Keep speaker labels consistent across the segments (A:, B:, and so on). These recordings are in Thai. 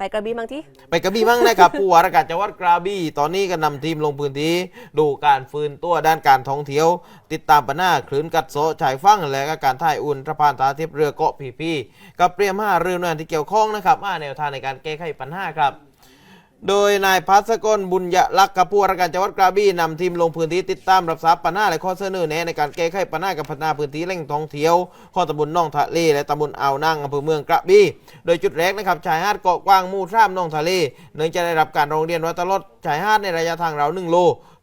A: ไปกระบี่บางที่
B: ไปกระบี่บ้างนะครับ ผู้ว่าราชการจังหวัดกระบี่ตอนนี้ก็นำทีมลงพื้นที่ดูการฟื้นตัวด้านการท่องเที่ยว ติดตามปัญหาคลื่นกัดโซะชายฝั่งและก็การถ่ายอุ่นสะพานตาเทียบเรือเกาะพีพีกับเตรียมห้าเรือหน่วยที่เกี่ยวข้องนะครับมาแนวทางในการแก้ไขปัญหาครับ โดยนายพัสกลบุญยลักษ์กับผู้ว่าราชการจังหวัดกระบี่นำทีมลงพื้นที่ติดตามรับทราบปัญหาและข้อเสนอแนะในการแก้ไขปัญหากับพัฒนาพื้นที่แหล่งท่องเที่ยวข้อตำบลน่องทะเลและตำบลอ่าวนางอำเภอเมืองกระบี่โดยจุดแรกนะครับชายหาดเกาะกว้างมู่ท่ามน่องทะเลเนื่องจากได้รับการร้องเรียนว่าตลอดชายหาดในระยะทางราวหนึ่งโล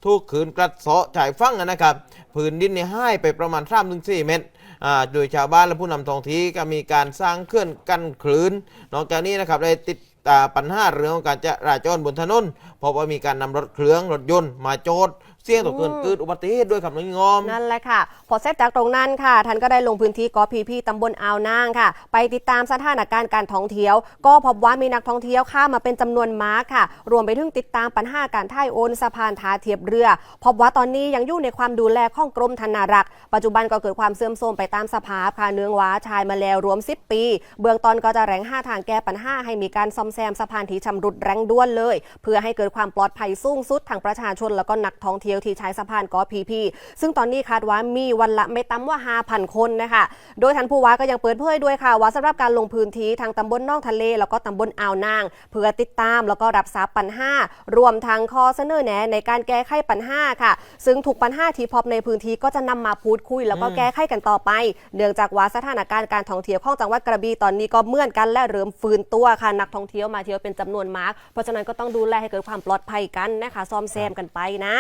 B: ถูกขืนกระเซาะชายฝั่งนะครับพื้นดินเนี่ยให้ไปประมาณ3-4เมตรอ่าโดยชาวบ้านและผู้นำท้องที่ก็มีการสร้างเคลื่อนกันคลื่นนอกจากนี้นะครับได้ติด ปัญหาเรื่องของการจราจรบนถนนเพราะว่ามีการนำรถเครื่องรถยนต์มาโจด เสี่ยงต่อเกิดเกิดอุบัติเหตุด้วยครับน้องงอม
A: นั่นแหละค่ะ พอเสร็จจากตรงนั้นค่ะ ท่านก็ได้ลงพื้นที่กอพีพีตำบลอ่าวนางค่ะ ไปติดตามสถานการณ์การท่องเที่ยว ก็พบว่ามีนักท่องเที่ยวเข้ามาเป็นจำนวนมากค่ะ รวมไปถึงติดตามปัญหาการท่ายโอนสะพานทาเทียบเรือ พบว่าตอนนี้ยังอยู่ในความดูแลของกรมธนารักษ์ ปัจจุบันก็เกิดความเสื่อมโทรมไปตามสภาพค่ะเนื่องว่าชายมาแล้วรวม 10 ปี เบื้องต้นก็จะแรงห้าทางแก้ปัญหาให้มีการซ่อมแซมสะพานที่ชำรุดแรงด่วนเลย เพื่อให้เกิดความปลอดภัยสูงสุดทางประชาชนแล้วก็นักท่องเที่ยวที่ใช้สะพานกอพีพีซึ่งตอนนี้คาดว่ามีวันละไม่ต่ำกว่า5,000 คนนะคะโดยท่านผู้ว่าก็ยังเปิดเผยด้วยค่ะว่าสำหรับการลงพื้นที่ทางตำบลนองทะเล แล้วก็ตำบลอ่าวนาง เพื่อติดตามแล้วก็รับทราบปัญหารวมทางข้อเสนอแนะในการแก้ไขปัญหาค่ะ ซึ่งถูกปัญหาที่พบในพื้นที่ก็จะนำมาพูดคุย แล้วก็แก้ไขกันต่อไป เนื่องจากว่าสถานการณ์การท่องเที่ยวของจังหวัดกระบี่ตอนนี้ก็เหมือนกันและเริ่มฟื้นตัวค่ะนักท่องเที่ยวมาเที่ยวเป็นจำนวนมาก เพราะฉะนั้นก็ต้องดูแลให้เกิดความปลอดภัยกันนะคะ ซ่อมแซมกันไปนะ